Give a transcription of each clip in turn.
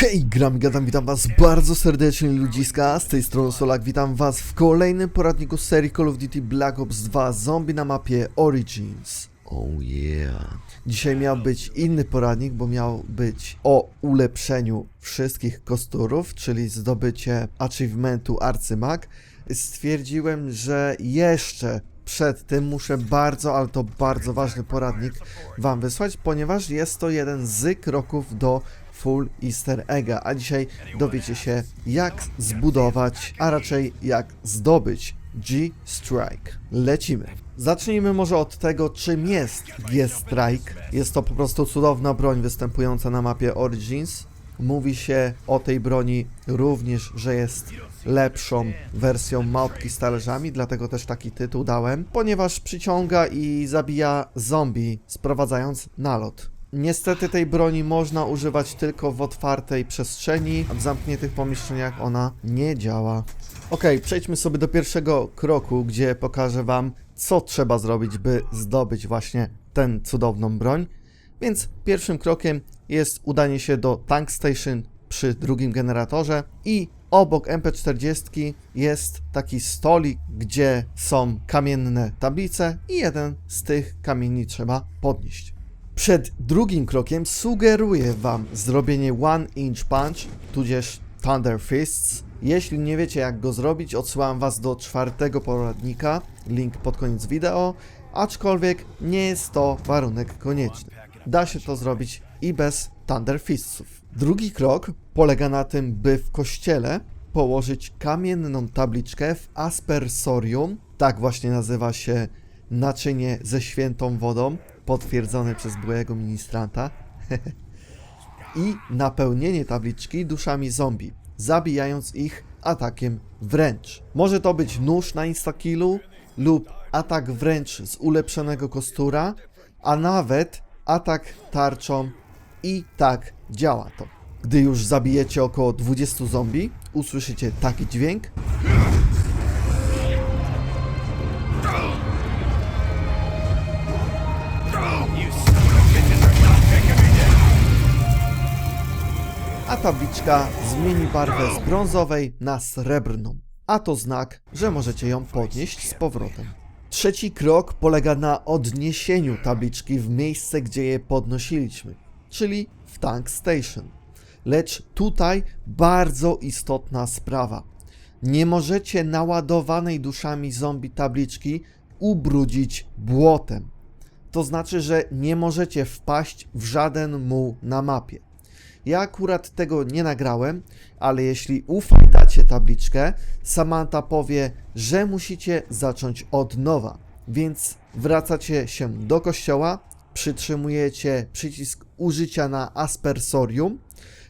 Hej, gram gadam, witam was bardzo serdecznie ludziska, z tej strony Solak, witam was w kolejnym poradniku serii Call of Duty Black Ops 2 Zombie na mapie Origins. Oh yeah. Dzisiaj miał być inny poradnik, bo miał być o ulepszeniu wszystkich kosturów, czyli zdobycie achievementu Arcymag. Stwierdziłem, że jeszcze przed tym muszę bardzo, ale to bardzo ważny poradnik wam wysłać, ponieważ jest to jeden z kroków do full easter egga, a dzisiaj dowiecie się jak zbudować, a raczej jak zdobyć G-Strike. Lecimy. Zacznijmy może od tego, czym jest G-Strike. Jest to po prostu cudowna broń występująca na mapie Origins. Mówi się o tej broni również, że jest lepszą wersją małpki z talerzami, dlatego też taki tytuł dałem, ponieważ przyciąga i zabija zombie, sprowadzając nalot. Niestety tej broni można używać tylko w otwartej przestrzeni, a w zamkniętych pomieszczeniach ona nie działa. Ok, przejdźmy sobie do pierwszego kroku, gdzie pokażę Wam, co trzeba zrobić, by zdobyć właśnie tę cudowną broń. Więc pierwszym krokiem jest udanie się do Tank Station przy drugim generatorze i obok MP40 jest taki stolik, gdzie są kamienne tablice i jeden z tych kamieni trzeba podnieść. Przed drugim krokiem sugeruję Wam zrobienie One Inch Punch, tudzież Thunder Fists. Jeśli nie wiecie jak go zrobić, odsyłam Was do czwartego poradnika, link pod koniec wideo, aczkolwiek nie jest to warunek konieczny. Da się to zrobić i bez Thunder Fistsów. Drugi krok polega na tym, by w kościele położyć kamienną tabliczkę w aspersorium, tak właśnie nazywa się naczynie ze świętą wodą, potwierdzone przez byłego ministranta, i napełnienie tabliczki duszami zombie, zabijając ich atakiem wręcz. Może to być nóż na instakillu lub atak wręcz z ulepszonego kostura, a nawet atak tarczą i tak działa to. Gdy już zabijecie około 20 zombie, usłyszycie taki dźwięk, tabliczka zmieni barwę z brązowej na srebrną. A to znak, że możecie ją podnieść z powrotem. Trzeci krok polega na odniesieniu tabliczki w miejsce, gdzie je podnosiliśmy, czyli w Tank Station. Lecz tutaj bardzo istotna sprawa. Nie możecie naładowanej duszami zombie tabliczki ubrudzić błotem. To znaczy, że nie możecie wpaść w żaden muł na mapie. Ja akurat tego nie nagrałem, ale jeśli ufaj dacie tabliczkę, Samantha powie, że musicie zacząć od nowa. Więc wracacie się do kościoła, przytrzymujecie przycisk użycia na aspersorium,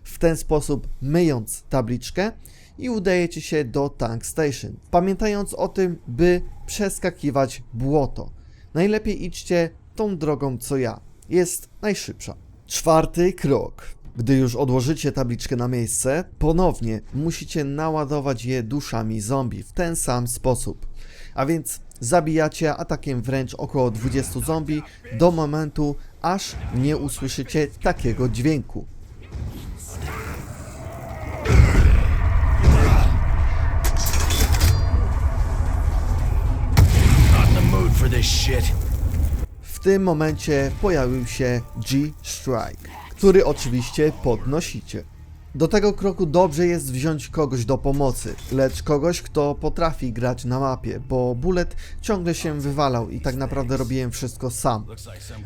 w ten sposób myjąc tabliczkę i udajecie się do Tank Station. Pamiętając o tym, by przeskakiwać błoto. Najlepiej idźcie tą drogą co ja. Jest najszybsza. Czwarty krok. Gdy już odłożycie tabliczkę na miejsce, ponownie musicie naładować je duszami zombie w ten sam sposób. A więc zabijacie atakiem wręcz około 20 zombie do momentu, aż nie usłyszycie takiego dźwięku. W tym momencie pojawił się G-Strike, który oczywiście podnosicie. Do tego kroku dobrze jest wziąć kogoś do pomocy, lecz kogoś, kto potrafi grać na mapie, bo Bullet ciągle się wywalał i tak naprawdę robiłem wszystko sam.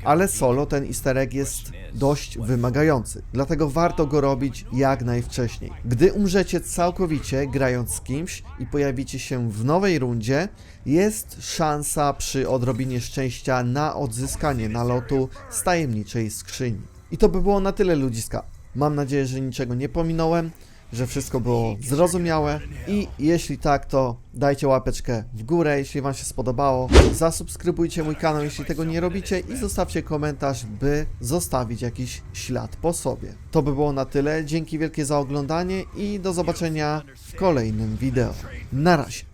Ale solo ten easter egg jest dość wymagający, dlatego warto go robić jak najwcześniej. Gdy umrzecie całkowicie grając z kimś i pojawicie się w nowej rundzie, jest szansa przy odrobinie szczęścia na odzyskanie nalotu z tajemniczej skrzyni. I to by było na tyle ludziska. Mam nadzieję, że niczego nie pominąłem, że wszystko było zrozumiałe i jeśli tak, to dajcie łapeczkę w górę, jeśli Wam się spodobało. Zasubskrybujcie mój kanał, jeśli tego nie robicie i zostawcie komentarz, by zostawić jakiś ślad po sobie. To by było na tyle. Dzięki wielkie za oglądanie i do zobaczenia w kolejnym wideo. Na razie.